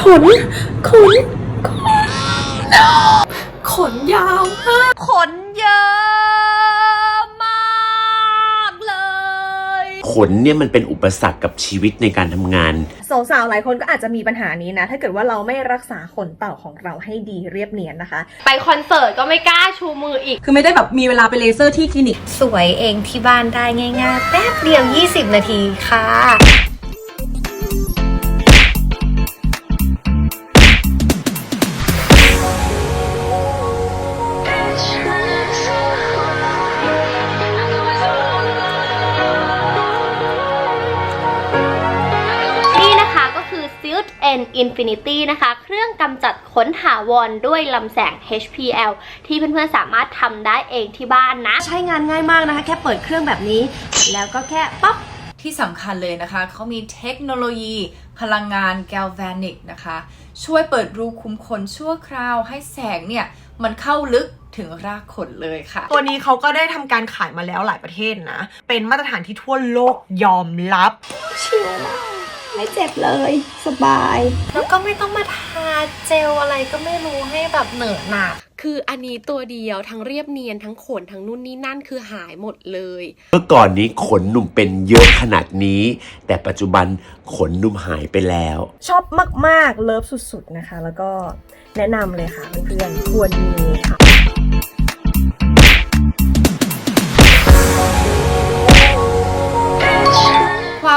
ขน ขน ขน ขนยาวมากขนเยอะมากเลย ขนเนี่ยมันเป็นอุปสรรคกับชีวิตในการทำงาน สาวๆหลายคนก็อาจจะมีปัญหานี้นะ ถ้าเกิดว่าเราไม่รักษาขนเต่าของเราให้ดีเรียบเนียนนะคะ ไปคอนเสิร์ตก็ไม่กล้าชูมืออีก คือไม่ได้แบบมีเวลาไปเลเซอร์ที่คลินิก สวยเองที่บ้านได้ง่ายๆ แป๊บเดียว 20 นาทีค่ะ คือ Silk and Infinity นะคะ เครื่องกำจัดขนถาวรด้วยลำแสง HPL ที่เพื่อนๆสามารถทำได้เองที่บ้านนะ ใช้งานง่ายมากนะคะ แค่เปิดเครื่องแบบนี้ แล้วก็แค่ปั๊บที่สำคัญเลยนะคะ เขามีเทคโนโลยี พลังงานแกลแวนิกนะคะ ช่วยเปิดรูคุมขนชั่วคราวให้แสงเนี่ย มันเข้าลึกถึงรากขนเลยค่ะ ตัวนี้เขาก็ได้ทำการขายมาแล้วหลายประเทศนะ เป็นมาตรฐานที่ทั่วโลกยอมรับชิลมาก ไม่เจ็บเลยสบาย แล้วก็ไม่ต้องมาทาเจลอะไรก็ไม่รู้ให้แบบเหนอะหนักคืออันนี้ตัวเดียวทั้งเรียบเนียนทั้งขนทั้งนู่นนี่นั่นคือหายหมดเลยเมื่อก่อนนี้ขนหนุ่มเป็นเยอะขนาดนี้ แต่ปัจจุบันขนหนุ่มหายไปแล้ว ชอบมาก ๆ เลิฟสุด ๆ นะคะ แล้วก็แนะนำเลยค่ะเพื่อนๆควรมีค่ะ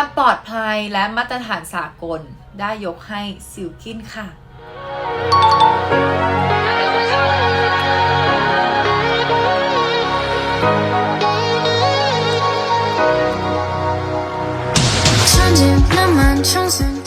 ความปลอดภัยและมาตรฐานสากลได้ยกให้ซิลกินค่ะ 천진 나만 청순